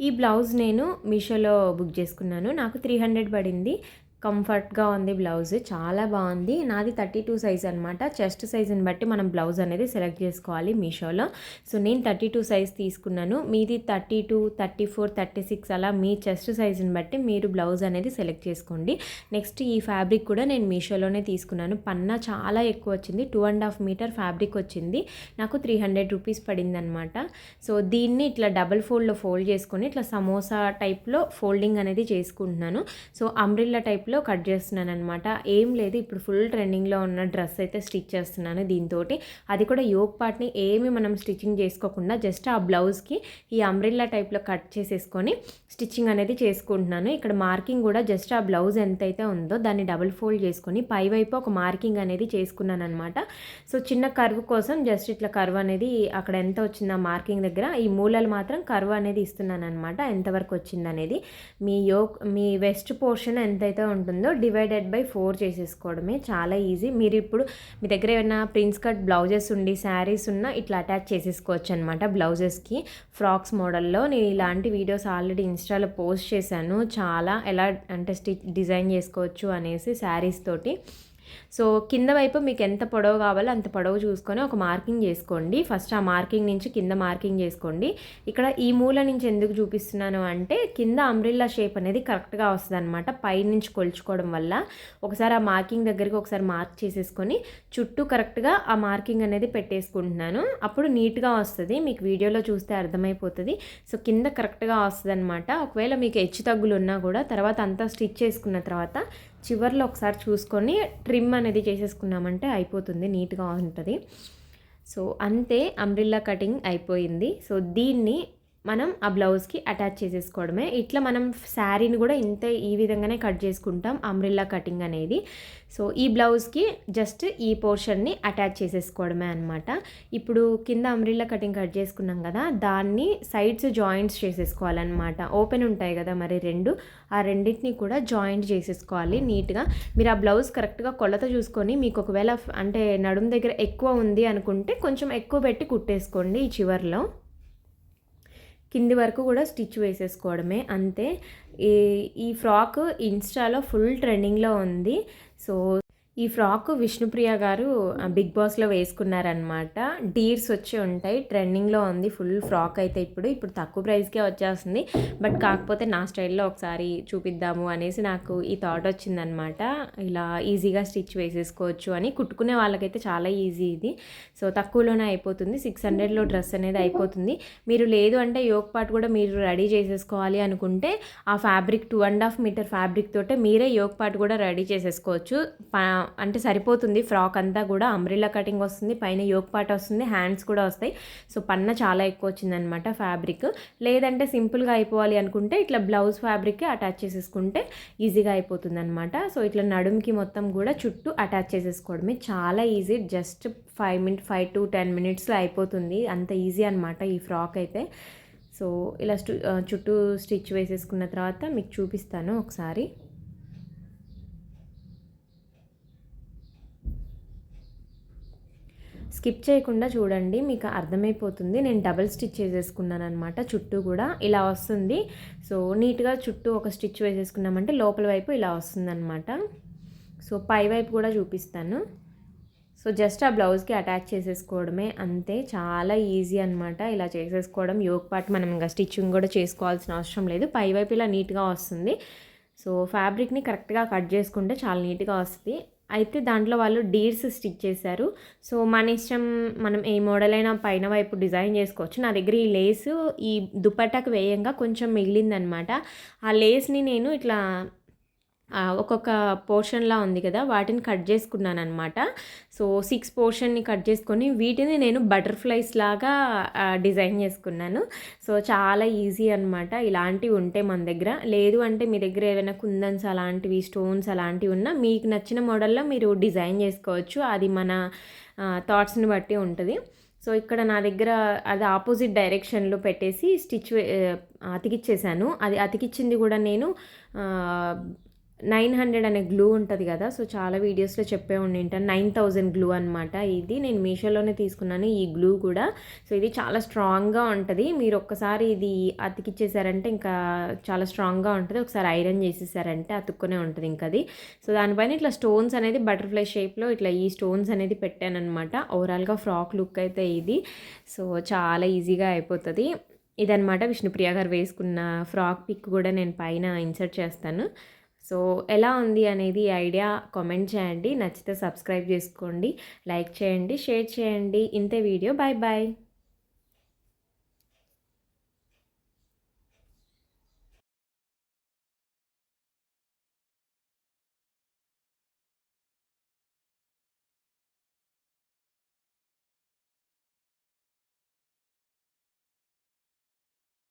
ఈ బ్లౌజ్ నేను మీషోలో బుక్ చేసుకున్నాను. నాకు త్రీ హండ్రెడ్ పడింది. కంఫర్ట్గా ఉంది బ్లౌజ్. చాలా బాగుంది. నాది థర్టీ టూ సైజ్ అనమాట చెస్ట్ సైజుని బట్టి మనం బ్లౌజ్ అనేది సెలెక్ట్ చేసుకోవాలి మీషోలో. సో నేను థర్టీ టూ సైజ్ తీసుకున్నాను. మీది thirty two thirty four thirty six అలా మీ చెస్ట్ సైజుని బట్టి మీరు బ్లౌజ్ అనేది సెలెక్ట్ చేసుకోండి. నెక్స్ట్ ఈ ఫ్యాబ్రిక్ కూడా నేను మీషోలోనే తీసుకున్నాను. పన్నా చాలా ఎక్కువ వచ్చింది. Two and half metre fabric వచ్చింది. నాకు త్రీ హండ్రెడ్ రూపీస్ పడింది అనమాట సో దీన్ని ఇట్లా డబల్ ఫోల్డ్లో ఫోల్డ్ చేసుకొని ఇట్లా సమోసా టైప్లో ఫోల్డింగ్ అనేది చేసుకుంటున్నాను. సో అంబ్రిల్లా టైప్లో లో కట్ చేస్తున్నాను అనమాట ఏం లేదు ఇప్పుడు ఫుల్ ట్రెండింగ్లో ఉన్న డ్రెస్ అయితే స్టిచ్ చేస్తున్నాను దీంతో అది కూడా యోగ్ పార్ట్ని ఏమి మనం స్టిచ్చింగ్ చేసుకోకుండా జస్ట్ ఆ బ్లౌజ్కి ఈ అంబ్రిల్లా టైప్లో కట్ చేసేసుకొని స్టిచ్చింగ్ అనేది చేసుకుంటున్నాను. ఇక్కడ మార్కింగ్ కూడా జస్ట్ ఆ బ్లౌజ్ ఎంతైతే ఉందో దాన్ని డబుల్ ఫోల్డ్ చేసుకొని పైవైపు ఒక మార్కింగ్ అనేది చేసుకున్నాను అనమాట సో చిన్న కర్వ్ కోసం జస్ట్ ఇట్లా కర్వ్ అనేది అక్కడ ఎంత వచ్చిందో మార్కింగ్ దగ్గర ఈ మూలలు మాత్రం కర్వ్ అనేది ఇస్తున్నాను అనమాట ఎంతవరకు వచ్చింది అనేది మీ యోగ్ మీ వెస్ట్ పోర్షన్ ఎంతైతే ఉంటుందో డివైడెడ్ బై ఫోర్ చేసేసుకోవడమే చాలా ఈజీ. మీరు ఇప్పుడు మీ దగ్గర ఏమైనా ప్రిన్స్ కట్ బ్లౌజెస్ ఉండి శారీస్ ఉన్న ఇట్లా అటాచ్ చేసేసుకోవచ్చు అనమాట బ్లౌజెస్కి. ఫ్రాక్స్ మోడల్లో నేను ఇలాంటి వీడియోస్ ఆల్రెడీ ఇన్స్టాలో పోస్ట్ చేశాను. చాలా ఎలా అంటే స్టిచ్ డిజైన్ చేసుకోవచ్చు అనేసి శారీస్ తోటి. సో కింద వైపు మీకు ఎంత పొడవు కావాలో అంత పొడవు చూసుకొని ఒక మార్కింగ్ చేసుకోండి. ఫస్ట్ ఆ మార్కింగ్ నుంచి కింద మార్కింగ్ చేసుకోండి. ఇక్కడ ఈ మూల నుంచి ఎందుకు చూపిస్తున్నాను అంటే కింద అంబ్రిల్లా షేప్ అనేది కరెక్ట్గా వస్తుంది అనమాట పైనుంచి కొలుచుకోవడం వల్ల ఒకసారి ఆ మార్కింగ్ దగ్గరికి ఒకసారి మార్క్ చేసేసుకొని చుట్టూ కరెక్ట్గా ఆ మార్కింగ్ అనేది పెట్టేసుకుంటున్నాను. అప్పుడు నీట్గా వస్తుంది. మీకు వీడియోలో చూస్తే అర్థమైపోతుంది. సో కింద కరెక్ట్గా వస్తుంది అనమాట ఒకవేళ మీకు హెచ్చు తగ్గులు ఉన్నా కూడా తర్వాత అంతా స్టిచ్ చేసుకున్న తర్వాత చివర్లో ఒకసారి చూసుకొని ట్రిమ్ అనేది చేసేసుకున్నామంటే అయిపోతుంది నీట్గా ఉంటుంది. సో అంతే అంబ్రిల్లా కటింగ్ అయిపోయింది. సో దీన్ని మనం ఆ బ్లౌజ్కి అటాచ్ చేసేసుకోవడమే. ఇట్లా మనం శారీని కూడా ఇంతే ఈ విధంగానే కట్ చేసుకుంటాం అంబ్రిల్లా కటింగ్ అనేది. సో ఈ బ్లౌజ్కి జస్ట్ ఈ పోర్షన్ని అటాచ్ చేసేసుకోవడమే అనమాట ఇప్పుడు కింద అంబ్రిల్లా కటింగ్ కట్ చేసుకున్నాం కదా దాన్ని సైడ్స్ జాయింట్స్ చేసేసుకోవాలన్నమాట. ఓపెన్ ఉంటాయి కదా మరి రెండు ఆ రెండింటిని కూడా జాయింట్ చేసేసుకోవాలి నీట్గా. మీరు ఆ బ్లౌజ్ కరెక్ట్గా కొలత చూసుకొని మీకు ఒకవేళ అంటే నడుము దగ్గర ఎక్కువ ఉంది అనుకుంటే కొంచెం ఎక్కువ పెట్టి కుట్టేసుకోండి ఈ చివర్లో. కింది వరకు కూడా స్టిచ్ వేసేసుకోవడమే అంతే. ఈ ఈ ఫ్రాక్ ఇన్స్టాలో ఫుల్ ట్రెండింగ్లో ఉంది. సో ఈ ఫ్రాక్ విష్ణుప్రియ గారు బిగ్ బాస్లో వేసుకున్నారనమాట డీర్స్ వచ్చి ఉంటాయి. ట్రెండింగ్లో ఉంది. ఫుల్ ఫ్రాక్ అయితే ఇప్పుడు. ఇప్పుడు తక్కువ ప్రైస్కే వచ్చేస్తుంది. బట్ కాకపోతే నా స్టైల్లో ఒకసారి చూపిద్దాము అనేసి నాకు ఈ థాట్ వచ్చిందనమాట ఇలా ఈజీగా స్టిచ్ వేసేసుకోవచ్చు అని. కుట్టుకునే వాళ్ళకైతే చాలా ఈజీ ఇది. సో తక్కువలోనే అయిపోతుంది. సిక్స్ హండ్రెడ్లో డ్రెస్ అనేది అయిపోతుంది. మీరు లేదు అంటే యోగ్ పార్ట్ కూడా మీరు రెడీ చేసేసుకోవాలి అనుకుంటే ఆ fabric two and half metre fabric తోటే మీరే యోగ్ పార్ట్ కూడా రెడీ చేసేసుకోవచ్చు. అంటే సరిపోతుంది. ఫ్రాక్ అంతా కూడా అంబ్రిల్లా కటింగ్ వస్తుంది. పైన యోక్ పార్ట్ వస్తుంది. హ్యాండ్స్ కూడా వస్తాయి. సో పన్న చాలా ఎక్కువ వచ్చిందనమాట ఫ్యాబ్రిక్. లేదంటే సింపుల్గా అయిపోవాలి అనుకుంటే ఇట్లా బ్లౌజ్ ఫ్యాబ్రిక్ అటాచ్ చేసేసుకుంటే ఈజీగా అయిపోతుంది అనమాట సో ఇట్లా నడుముకి మొత్తం కూడా చుట్టూ అటాచ్ చేసేసుకోవడమే చాలా easy. Just five minute five to ten మినిట్స్లో అయిపోతుంది. అంత ఈజీ అనమాట ఈ ఫ్రాక్ అయితే. సో ఇలా చుట్టూ స్టిచ్ వేసేసుకున్న తర్వాత మీకు చూపిస్తాను ఒకసారి. స్కిప్ చేయకుండా చూడండి మీకు అర్థమైపోతుంది. నేను డబల్ స్టిచ్ చేసేసుకున్నాను అనమాట చుట్టూ కూడా ఇలా వస్తుంది. సో నీట్గా చుట్టూ ఒక స్టిచ్ వేసేసుకున్నామంటే లోపల వైపు ఇలా వస్తుందన్నమాట. సో పై వైపు కూడా చూపిస్తాను. సో జస్ట్ ఆ బ్లౌజ్కి అటాచ్ చేసేసుకోవడమే అంతే. చాలా ఈజీ అనమాట ఇలా చేసేసుకోవడం. యోగ్ పార్ట్ మనం ఇంకా స్టిచ్చింగ్ కూడా చేసుకోవాల్సిన అవసరం లేదు. పై వైపు ఇలా నీట్గా వస్తుంది. సో ఫ్యాబ్రిక్ని కరెక్ట్గా కట్ చేసుకుంటే చాలా నీట్గా వస్తుంది. అయితే దాంట్లో వాళ్ళు డీర్స్ స్టిచ్ చేశారు. సో మన ఇష్టం మనం ఏ మోడల్ అయినా పైన వైపు డిజైన్ చేసుకోవచ్చు. నా దగ్గర ఈ లేసు ఈ దుపట్టాకు వేయంగా కొంచెం మిగిలిందనమాట. ఆ లేస్ని నేను ఇట్లా ఒక్కొక్క పోర్షన్లా ఉంది కదా వాటిని కట్ చేసుకున్నాను అనమాట సో సిక్స్ పోర్షన్ని కట్ చేసుకొని వీటిని నేను బటర్ఫ్లైస్ లాగా డిజైన్ చేసుకున్నాను. సో చాలా ఈజీ అనమాట ఇలాంటివి ఉంటే మన దగ్గర. లేదు అంటే మీ దగ్గర ఏమైనా కుందన్స్ అలాంటివి స్టోన్స్ అలాంటివి ఉన్నా మీకు నచ్చిన మోడల్లో మీరు డిజైన్ చేసుకోవచ్చు. అది మన థాట్స్ని బట్టి ఉంటుంది. సో ఇక్కడ నా దగ్గర అది ఆపోజిట్ డైరెక్షన్లో పెట్టేసి స్టిచ్ అతికిచ్చేసాను. అది అతికిచ్చింది కూడా నేను నైన్ హండ్రెడ్ అనే గ్లూ ఉంటుంది కదా సో చాలా వీడియోస్లో చెప్పే ఉండింటాను నైన్ థౌజండ్ గ్లూ అనమాట ఇది. నేను మీషోలోనే తీసుకున్నాను ఈ గ్లూ కూడా. సో ఇది చాలా స్ట్రాంగ్గా ఉంటుంది. మీరు ఒక్కసారి ఇది అతికిచ్చేసారంటే ఇంకా చాలా స్ట్రాంగ్గా ఉంటుంది. ఒకసారి ఐరన్ చేసేసారంటే అతుక్కునే ఉంటుంది ఇంకా అది సో దానిపైన ఇట్లా స్టోన్స్ అనేది బటర్ఫ్లై షేప్లో ఇట్లా ఈ స్టోన్స్ అనేది పెట్టాను అనమాట ఓవరాల్గా ఫ్రాక్ లుక్ అయితే ఇది. సో చాలా ఈజీగా అయిపోతుంది. ఇదనమాట విష్ణుప్రియ గారు వేసుకున్న ఫ్రాక్ పిక్ కూడా నేను పైన ఇన్సర్ట్ చేస్తాను. సో ఎలా ఉంది అనేది ఐడియా కామెంట్ చేయండి. నచ్చితే సబ్స్క్రైబ్ చేసుకోండి. లైక్ చేయండి షేర్ చేయండి. ఇంతే వీడియో. Bye bye